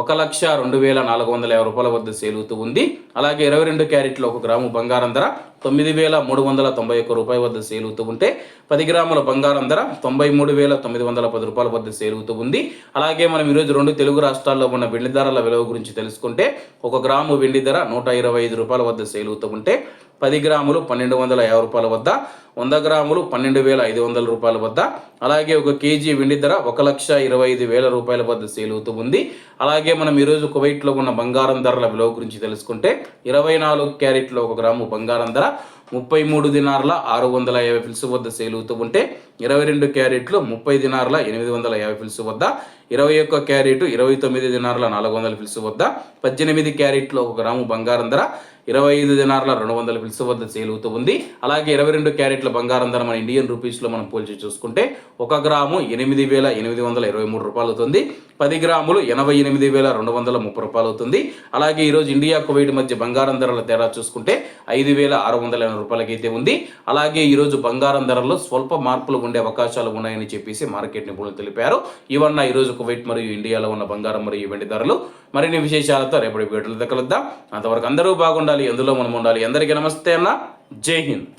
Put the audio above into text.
ఒక లక్ష రెండు వేల నాలుగు వందల యాభై రూపాయల వద్ద సేలుతూ ఉంది. అలాగే ఇరవై రెండు క్యారెట్లు ఒక గ్రాము బంగారం ధర తొమ్మిది వేల మూడు వందల తొంభై ఒక్క రూపాయల వద్ద సేలుతూ ఉంటే పది గ్రాముల బంగారం ధర తొంభై మూడు వేల తొమ్మిది వందల పది రూపాయల వద్ద సేలుతూ ఉంది. అలాగే మనం ఈరోజు రెండు తెలుగు రాష్ట్రాల్లో ఉన్న వెండి ధరల విలువ గురించి తెలుసుకుంటే ఒక గ్రాము వెండి ధర నూట ఇరవై ఐదు రూపాయల వద్ద సేలుతూ ఉంటే పది గ్రాములు పన్నెండు వందల యాభై రూపాయల వద్ద వంద గ్రాములు పన్నెండు వేల ఐదు వందల రూపాయల వద్ద అలాగే ఒక కేజీ వెండి ధర ఒక లక్ష ఇరవై ఐదు వేల రూపాయల వద్ద సేల్ అవుతూ ఉంది. అలాగే మనం ఈరోజు కువైట్లో ఉన్న బంగారం ధరల విలువ గురించి తెలుసుకుంటే ఇరవై నాలుగు క్యారెట్లో ఒక గ్రాము బంగారం ధర ముప్పై మూడు దినార్ల ఆరు వందల యాభై ఫిల్స్ వద్ద సేల్ అవుతూ ఉంటే ఇరవై రెండు క్యారెట్లు ముప్పై దినార్ల ఎనిమిది వందల యాభై ఫిల్స్ వద్ద ఇరవై ఒక్క క్యారెట్ ఇరవై తొమ్మిది దినార్ల నాలుగు వందల ఫిల్స్ వద్ద పద్దెనిమిది క్యారెట్లో ఒక గ్రాము బంగారం ధర ఇరవై ఐదు దినార్ల రెండు వందల ఫిల్స్ వద్ద సేల్ అవుతూ ఉంది. అలాగే ఇరవై రెండు క్యారెట్ల బంగారం ధర మన ఇండియన్ రూపీస్లో మనం పోల్చి చూసుకుంటే ఒక గ్రాము ఎనిమిది వేల ఎనిమిది వందల ఇరవై మూడు రూపాయలు అవుతుంది. పది గ్రాములు ఎనభై ఎనిమిది వేల రెండు వందల ముప్పై రూపాయలు అవుతుంది. అలాగే ఈరోజు ఇండియా కువైట్ మధ్య బంగారం ధరల తేడా చూసుకుంటే ఐదు వేల ఆరు వందల ఎనభై రూపాయలకైతే ఉంది. అలాగే ఈరోజు బంగారం ధరల్లో స్వల్ప మార్పులు ఉండే అవకాశాలు ఉన్నాయని చెప్పేసి మార్కెట్ నిపుణులు తెలిపారు. ఇవన్న ఈరోజు కువైట్ మరియు ఇండియాలో ఉన్న బంగారం మరియు వెండి ధరలు మరిన్ని విశేషాలతో రేపటి వీడియోలో కలుద్దాం. అంతవరకు అందరూ బాగుండాలి ఎందులో మనం ఉండాలి అందరికీ నమస్తే అన్న. జై హింద్.